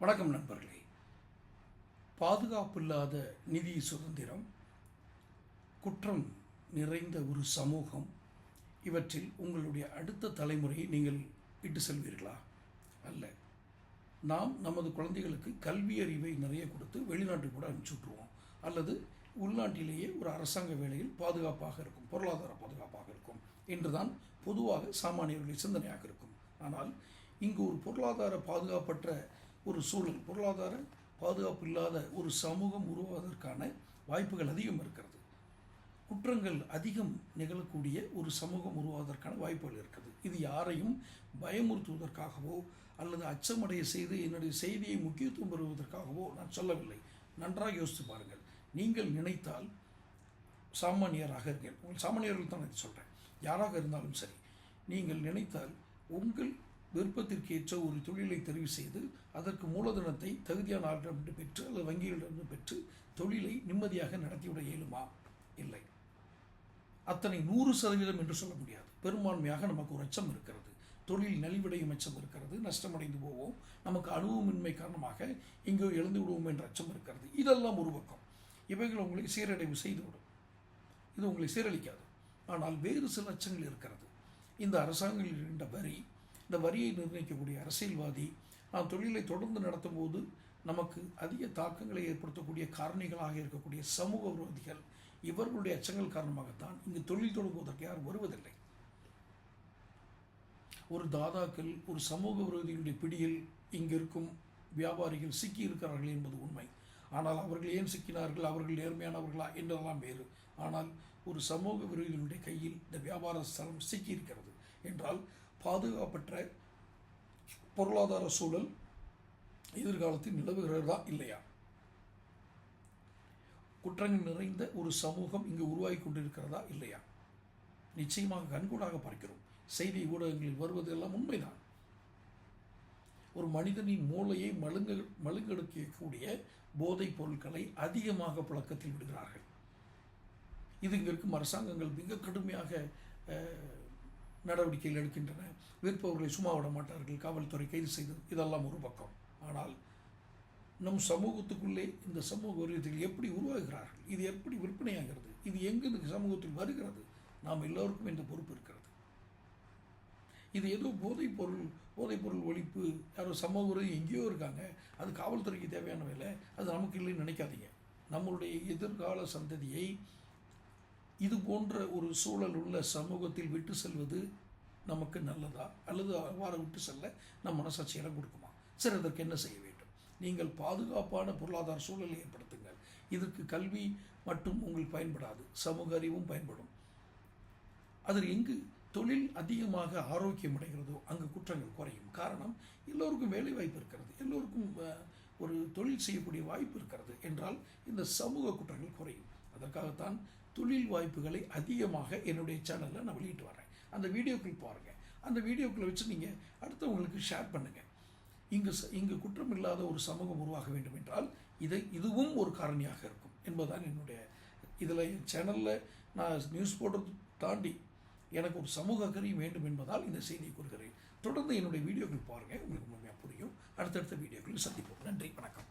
வணக்கம் நண்பர்களே. பாதுகாப்பில்லாத நிதி சுதந்திரம் குற்றம் நிறைந்த ஒரு சமூகம் இவற்றில் உங்களுடைய அடுத்த தலைமுறையை நீங்கள் இட்டு செல்வீர்களா? அல்ல. நாம் நமது குழந்தைகளுக்கு கல்வி அறிவை நிறைய கொடுத்து வெளிநாட்டுக்கு கூட அனுப்பிச்சி விட்ருவோம் அல்லது உள்நாட்டிலேயே ஒரு அரசாங்க வேலையில் பாதுகாப்பாக இருக்கும் பொருளாதார பாதுகாப்பாக இருக்கும் என்றுதான் பொதுவாக சாமானியர்களுடைய சிந்தனையாக இருக்கும். ஆனால் இங்கு ஒரு பொருளாதார பாதுகாப்பற்ற ஒரு சூழல் பொருளாதார பாதுகாப்பு இல்லாத ஒரு சமூகம் உருவாவதற்கான வாய்ப்புகள் அதிகம் இருக்கிறது. குற்றங்கள் அதிகம் நிகழக்கூடிய ஒரு சமூகம் உருவாவதற்கான வாய்ப்புகள் இருக்குது. இது யாரையும் பயமுறுத்துவதற்காகவோ அல்லது அச்சமடைய செய்து என்னுடைய செய்தியை முக்கியத்துவம் பெறுவதற்காகவோ நான் சொல்லவில்லை. நன்றாக யோசித்து பாருங்கள். நீங்கள் நினைத்தால் சாமானியராக இருங்கள். உங்கள் சாமானியர்கள் தான் நான் சொல்கிறேன் யாராக இருந்தாலும் சரி நீங்கள் நினைத்தால் உங்கள் விருப்பத்திற்கேற்ற ஒரு தொழிலை தெரிவு செய்து அதற்கு மூலதனத்தை தகுதியான ஆளிடமிருந்து பெற்று அல்லது வங்கிகளிடமிருந்து பெற்று தொழிலை நிம்மதியாக நடத்திவிட இயலுமா? இல்லை. அத்தனை நூறு சதவீதம் என்று சொல்ல முடியாது. பெரும்பான்மையாக நமக்கு ஒரு அச்சம் இருக்கிறது. தொழில் நலிவடையும் அச்சம் இருக்கிறது. நஷ்டமடைந்து போவோம். நமக்கு அனுபவமின்மை காரணமாக இங்கே எழுந்து விடுவோம் என்ற அச்சம் இருக்கிறது. இதெல்லாம் ஒரு பக்கம். இவைகள் உங்களை சீரடைவு செய்துவிடும். இது உங்களை சீரழிக்காது. ஆனால் வேறு சில அச்சங்கள் இருக்கிறது. இந்த அரசாங்கங்களில் இருந்த வரி இந்த வரியை நிர்ணயிக்கக்கூடிய அரசியல்வாதி நாம் தொழிலை தொடர்ந்து நடத்தும் போது நமக்கு அதிக தாக்கங்களை ஏற்படுத்தக்கூடிய காரணிகளாக இருக்கக்கூடிய சமூக விரோதிகள் இவர்களுடைய அச்சங்கள் காரணமாகத்தான் இங்கு தொழில் தொடங்குவதற்கு யாரும் வருவதில்லை. ஒரு தாதாக்கள் ஒரு சமூக விரோதிகளுடைய பிடியில் இங்கிருக்கும் வியாபாரிகள் சிக்கி இருக்கிறார்கள் என்பது உண்மை. ஆனால் அவர்கள் ஏன் சிக்கினார்கள்? அவர்கள் நேர்மையானவர்களா? என்றெல்லாம் வேறு. ஆனால் ஒரு சமூக விரோதிகளுடைய கையில் இந்த வியாபார ஸ்தலம் சிக்கி இருக்கிறது என்றால் பாதுகாப்பற்ற பொருளாதார சூழல் எதிர்காலத்தில் நிலவுகிறதா இல்லையா? குற்றங்கள் நிறைந்த ஒரு சமூகம் இங்கு உருவாகி கொண்டிருக்கிறதா இல்லையா? நிச்சயமாக கண்கூடாக பார்க்கிறோம். செய்தி ஊடகங்களில் வருவதெல்லாம் உண்மைதான். ஒரு மனிதனின் மூளையை மழுங்க மழுங்கெடுக்கக்கூடிய போதைப் பொருட்களை அதிகமாக புழக்கத்தில் விடுகிறார்கள். இது இங்கே இருக்கும் அரசாங்கங்கள் மிக கடுமையாக நடவடிக்கைகள் எடுக்கின்றன. விற்பவர்களை சும்மா விட மாட்டார்கள். காவல்துறை கைது செய்தது இதெல்லாம் ஒரு பக்கம். ஆனால் நம் சமூகத்துக்குள்ளே இந்த சமூக விரோதிகள் எப்படி உருவாகிறார்கள்? இது எப்படி விற்பனையாகிறது? இது எங்கு இந்த சமூகத்தில் வருகிறது? நாம் எல்லோருக்கும் இந்த பொறுப்பு இருக்கிறது. இது ஏதோ போதைப் பொருள் போதைப் பொருள் ஒழிப்பு. யாரோ சமூக விரோதி எங்கேயோ இருக்காங்க. அது காவல்துறைக்கு தேவையான வேலை. அது நமக்கு இல்லைன்னு நினைக்காதீங்க. நம்மளுடைய எதிர்கால சந்ததியை இது போன்ற ஒரு சூழல் உள்ள சமூகத்தில் விட்டு செல்வது நமக்கு நல்லதா? அல்லது அவ்வாறு விட்டு செல்ல நம் மனசாட்சி இடம் கொடுக்குமா? சரி அதற்கு என்ன செய்ய வேண்டும்? நீங்கள் பாதுகாப்பான பொருளாதார சூழலை ஏற்படுத்துங்கள். இதற்கு கல்வி மட்டும் உங்களுக்கு பயன்படாது சமூக அறிவும் பயன்படும். அதில் எங்கு தொழில் அதிகமாக ஆரோக்கியம் அடைகிறதோ அங்கு குற்றங்கள் குறையும். காரணம் எல்லோருக்கும் வேலை வாய்ப்பு இருக்கிறது. எல்லோருக்கும் ஒரு தொழில் செய்யக்கூடிய வாய்ப்பு இருக்கிறது. என்றால் இந்த சமூக குற்றங்கள் குறையும். அதற்காகத்தான் தொழில் வாய்ப்புகளை அதிகமாக என்னுடைய சேனலில் நான் வெளியிட்டு வரேன் அந்த வீடியோக்கள் பாருங்கள் அந்த வீடியோக்களை வச்சு நீங்கள் அடுத்தவங்களுக்கு ஷேர் பண்ணுங்கள் இங்கு ச- இங்கு குற்றம் இல்லாத ஒரு சமூகம் உருவாக வேண்டும் என்றால் இதை இதுவும் ஒரு காரணியாக இருக்கும் என்பதுதான் என்னுடைய இதில் என் சேனலில் நான் நியூஸ் போடுறது தாண்டி எனக்கு ஒரு சமூக அக்கறையும் வேண்டும் என்பதால் இந்த செய்தியை கூறுகிறேன். தொடர்ந்து என்னுடைய வீடியோக்கள் பாருங்கள் உங்களுக்கு முழுமையாக புரியும். அடுத்தடுத்த வீடியோக்களில் சந்திப்போம். நன்றி. வணக்கம்.